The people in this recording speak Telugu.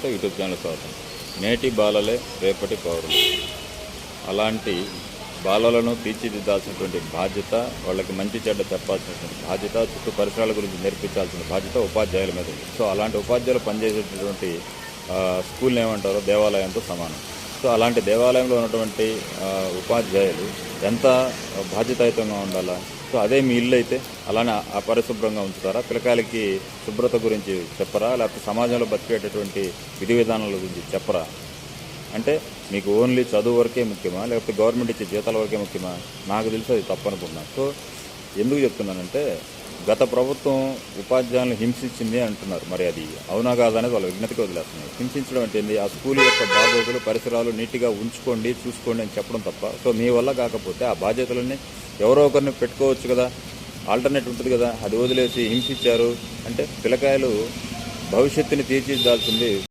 నమస్తే యూట్యూబ్ ఛానల్ స్వాగతం నేటి బాలలే రేపటి పౌరులు. అలాంటి బాలలను తీర్చిదిద్దాల్సినటువంటి బాధ్యత వాళ్ళకి మంచి చెడ్డ చెప్పాల్సినటువంటి బాధ్యత చుట్టూ పరిసరాల గురించి నేర్పించాల్సిన బాధ్యత ఉపాధ్యాయుల మీద ఉంది. సో అలాంటి ఉపాధ్యాయులు పనిచేసేటటువంటి స్కూల్ స్కూల్ని ఏమంటారో దేవాలయంతో సమానం. సో అలాంటి దేవాలయంలో ఉన్నటువంటి ఉపాధ్యాయులు ఎంత బాధ్యతాయుతంగా ఉండాలా? సో అదే మీ ఇల్లు అయితే అలానే అపరిశుభ్రంగా ఉంచుతారా? పిల్లకాయలకి శుభ్రత గురించి చెప్పరా? లేకపోతే సమాజంలో బతికేటటువంటి విధి విధానాల గురించి చెప్పరా? అంటే మీకు ఓన్లీ చదువు వరకే ముఖ్యమా? లేకపోతే గవర్నమెంట్ ఇచ్చే జీతాల వరకే ముఖ్యమా? నాకు తెలిసి అది తప్పనుకుంటున్నాను సో ఎందుకు చెప్తున్నానంటే గత ప్రభుత్వం ఉపాధ్యాయులను హింసించింది అంటున్నారు. మరి అది అవునా కాదా అనేది వాళ్ళ విజ్ఞతకి వదిలేస్తున్నారు. హింసించడం అంటే ఏంది? ఆ స్కూల్ యొక్క బాగోగులు పరిసరాలు నీట్గా ఉంచుకోండి చూసుకోండి అని చెప్పడం తప్ప. సో మీ వల్ల కాకపోతే ఆ బాధ్యతలన్నీ ఎవరో ఒకరిని పెట్టుకోవచ్చు కదా. ఆల్టర్నేట్ ఉంటుంది కదా. అది వదిలేసి హింసించారు. అంటే పిల్లకాయలు భవిష్యత్తుని తీర్చిదిద్దాల్సింది